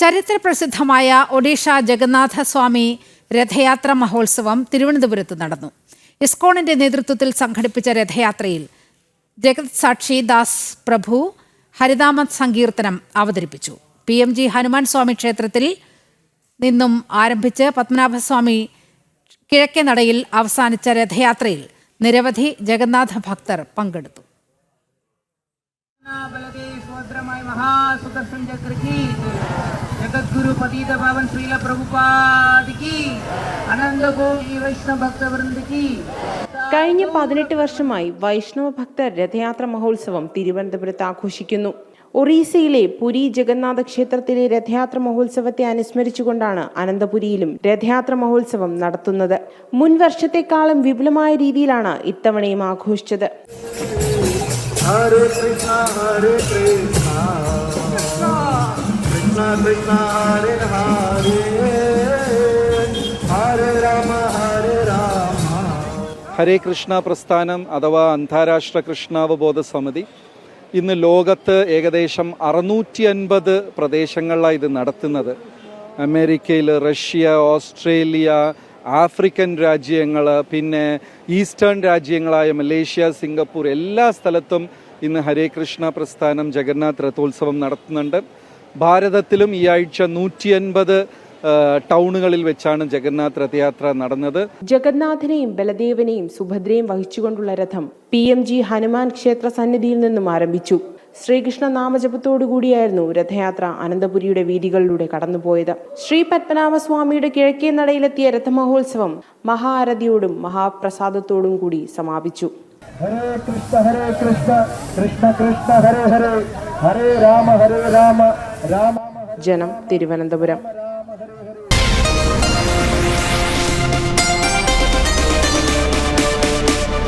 ചരിത്ര പ്രസിദ്ധമായ ഒഡീഷ ജഗന്നാഥ സ്വാമി രഥയാത്ര മഹോത്സവം തിരുവനന്തപുരത്ത് നടന്നു. ഇസ്കോണിന്റെ നേതൃത്വത്തിൽ സംഘടിപ്പിച്ച രഥയാത്രയിൽ ജഗത് സാക്ഷി ദാസ് പ്രഭു ഹരിതാമ സങ്കീർത്തനം അവതരിപ്പിച്ചു. P M G Hanuman Swami ക്ഷേത്രത്തിൽ നിന്നും ആരംഭിച്ച് പത്മനാഭസ്വാമി കിഴക്കേ നടയിൽ അവസാനിച്ച രഥയാത്രയിൽ നിരവധി ജഗന്നാഥ ഭക്തർ പങ്കെടുത്തു. ബലദേവ് മഹാസുദർശൻ ചക്രകീ జగద్గురు పతీత భావన్ శ్రీల ప్రభుపాదికి అనంతకోటి వైష్ణవ భక్త వృందికి കഴിഞ്ഞ പതിനെട്ട് വർഷമായി വൈഷ്ണവ ഭക്തർ രഥയാത്ര മഹോത്സവം തിരുവനന്തപുരത്ത് ആഘോഷിക്കുന്നു. ഒറീസയിലെ പുരി ജഗന്നാഥ ക്ഷേത്രത്തിലെ രഥയാത്ര മഹോത്സവത്തെ അനുസ്മരിച്ചുകൊണ്ടാണ് അനന്തപുരിയിലും രഥയാത്ര മഹോത്സവം നടത്തുന്നത്. മുൻ വർഷത്തെക്കാളും വിപുലമായ രീതിയിലാണ് ഇത്തവണയും ആഘോഷിച്ചത്. കൃഷ്ണ ഹരേ കൃഷ്ണ. ഹരേ കൃഷ്ണ പ്രസ്ഥാനം അഥവാ അന്താരാഷ്ട്ര കൃഷ്ണാവബോധ സമിതി ഇന്ന് ലോകത്ത് ഏകദേശം അറുന്നൂറ്റി അൻപത് പ്രദേശങ്ങളിലാണ് ഇത് നടത്തുന്നത്. അമേരിക്കയിൽ റഷ്യ ഓസ്ട്രേലിയ ആഫ്രിക്കൻ രാജ്യങ്ങൾ പിന്നെ ഈസ്റ്റേൺ രാജ്യങ്ങളായ മലേഷ്യ സിംഗപ്പൂർ എല്ലാ സ്ഥലത്തും ഇന്ന് ഹരേ കൃഷ്ണ പ്രസ്ഥാനം ജഗന്നാഥ് രഥോത്സവം നടത്തുന്നുണ്ട്. ഭാരതത്തിലും ഈ ആഴ്ച നൂറ്റി അൻപത് ടൗണുകളിൽ വെച്ചാണ് ജഗന്നാഥ് രഥയാത്ര നടന്നത്. ജഗന്നാഥനെയും ബലദേവനെയും സുഭദ്രയും വഹിച്ചുകൊണ്ടുള്ള രഥം പി എം ജി ഹനുമാൻ ക്ഷേത്ര സന്നിധിയിൽ നിന്നും ആരംഭിച്ചു. ശ്രീകൃഷ്ണ നാമജപത്തോടുകൂടിയായിരുന്നു രഥയാത്ര അനന്തപുരിയുടെ വീതികളിലൂടെ കടന്നുപോയത്. ശ്രീ പത്മനാഭസ്വാമിയുടെ കിഴക്കേ നടയിലെത്തിയ രഥമഹോത്സവം മഹാരഥിയോടും മഹാപ്രസാദത്തോടും കൂടി സമാപിച്ചു. ഹരേ കൃഷ്ണ ഹരേ കൃഷ്ണ കൃഷ്ണ കൃഷ്ണ ഹരേ ഹരേ. ഹരേ രാമ ഹരേ Rama. ജനം തിരുവനന്തപുരം.